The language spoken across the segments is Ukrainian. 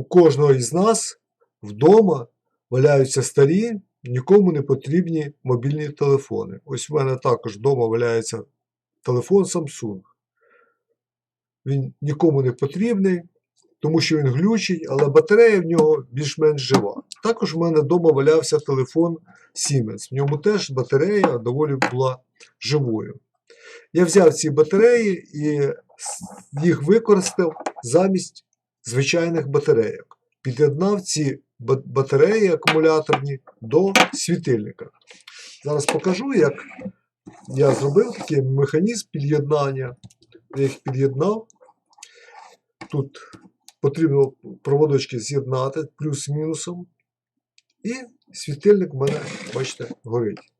у кожного із нас вдома валяються старі, нікому не потрібні мобільні телефони. Ось в мене також вдома валяється телефон Samsung. Він нікому не потрібний, тому що він глючить, але батарея в нього більш-менш жива. Також в мене вдома валявся телефон Siemens. В ньому теж батарея доволі була живою. Я взяв ці батареї і їх використав замість звичайних батарейок. Під'єднав ці батареї акумуляторні до світильника. Зараз покажу, як я зробив такий механізм під'єднання. Я їх під'єднав. Тут потрібно проводочки з'єднати плюс-мінусом. І світильник в мене, бачите, горить.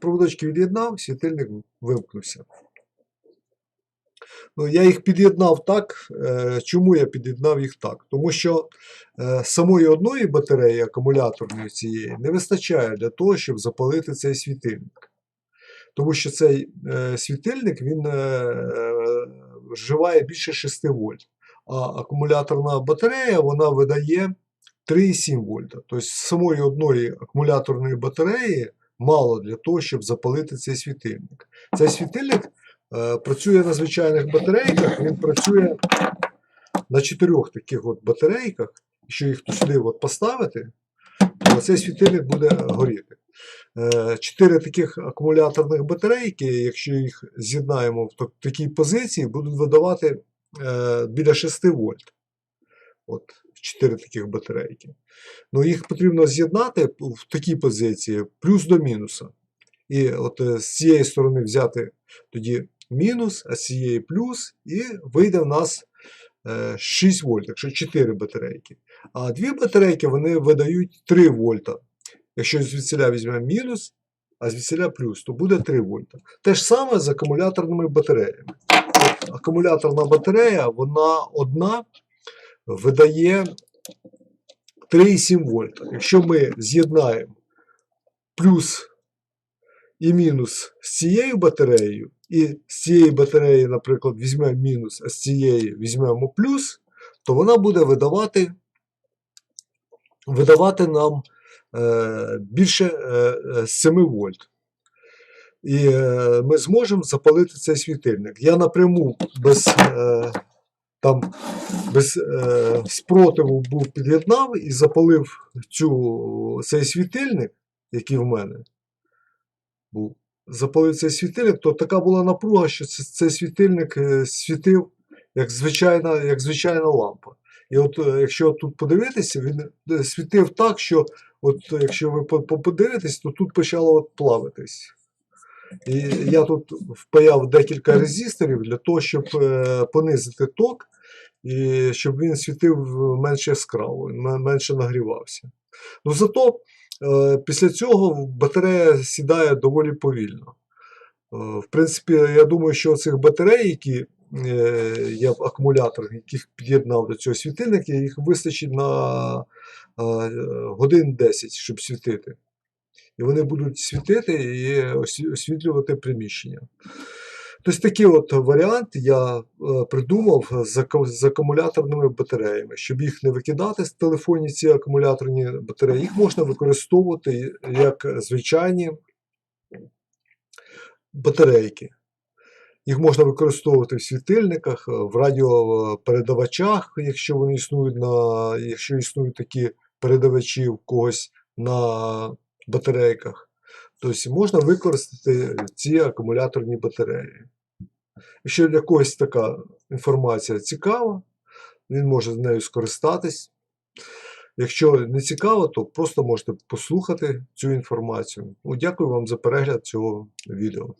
Проводочки від'єднав, світильник вимкнувся. Ну, я їх під'єднав так. е, Чому я під'єднав їх так? Тому що е, самої одної батареї акумуляторної цієї не вистачає для того, щоб запалити цей світильник. Тому що цей е, світильник він вживає більше 6 вольт. А акумуляторна батарея вона видає 3,7 вольта. Тобто самої одної акумуляторної батареї мало для того, щоб запалити цей світильник. Цей світильник працює на звичайних батарейках, він працює на чотирьох таких от батарейках. Якщо їх сюди от поставити, то цей світильник буде горіти. Е, Чотири таких акумуляторних батарейки, якщо їх з'єднаємо в такій позиції, будуть видавати е, біля 6 вольт. От 4 таких батарейки. Ну, їх потрібно з'єднати в такій позиції плюс до мінуса. І от е, з цієї сторони взяти тоді мінус, а з цієї плюс, і вийде в нас е, 6 вольт, якщо 4 батарейки. А дві батарейки вони видають 3 вольта. Якщо звідсіля візьмемо мінус, а звідсіля плюс, то буде 3 вольта. Те ж саме з акумуляторними батареями. Акумуляторна батарея, вона одна видає 3,7 вольта. Якщо ми з'єднаємо плюс і мінус з цією батареєю, і з цієї батареї, наприклад, візьмемо мінус, а з цієї візьмемо плюс, то вона буде видавати, видавати нам е, більше е, е, 7 вольт. І е, ми зможемо запалити цей світильник. Я напряму без, е, там, без е, спротиву був під'єднав і запалив цю, цей світильник, який в мене був. Запалив цей світильник, то така була напруга, що цей світильник е, світив як звичайна, як звичайна лампа. І от е, якщо тут подивитися, він е, світив так, що от якщо ви по- по- подивитесь, то тут почало от плавитись. І я тут впаяв декілька резисторів для того, щоб понизити ток і щоб він світив менш яскраво, менше нагрівався. Ну зато після цього батарея сідає доволі повільно. Е, В принципі, я думаю, що цих батарей, які е, я в акумуляторах, яких під'єднав до цього світильника, їх вистачить на е, годин 10, щоб світити. І вони будуть світити і освітлювати приміщення. Тобто такий от варіант я е, придумав з, акумуляторними батареями. Щоб їх не викидати з телефонів, ці акумуляторні батареї, їх можна використовувати як звичайні батарейки. Їх можна використовувати в світильниках, е, в радіопередавачах, якщо вони існують на, якщо існують такі передавачі в когось на батарейках. Тобто можна використати ці акумуляторні батареї. Якщо для когось така інформація цікава, він може з нею скористатись. Якщо не цікаво, то просто можете послухати цю інформацію. Дякую вам за перегляд цього відео.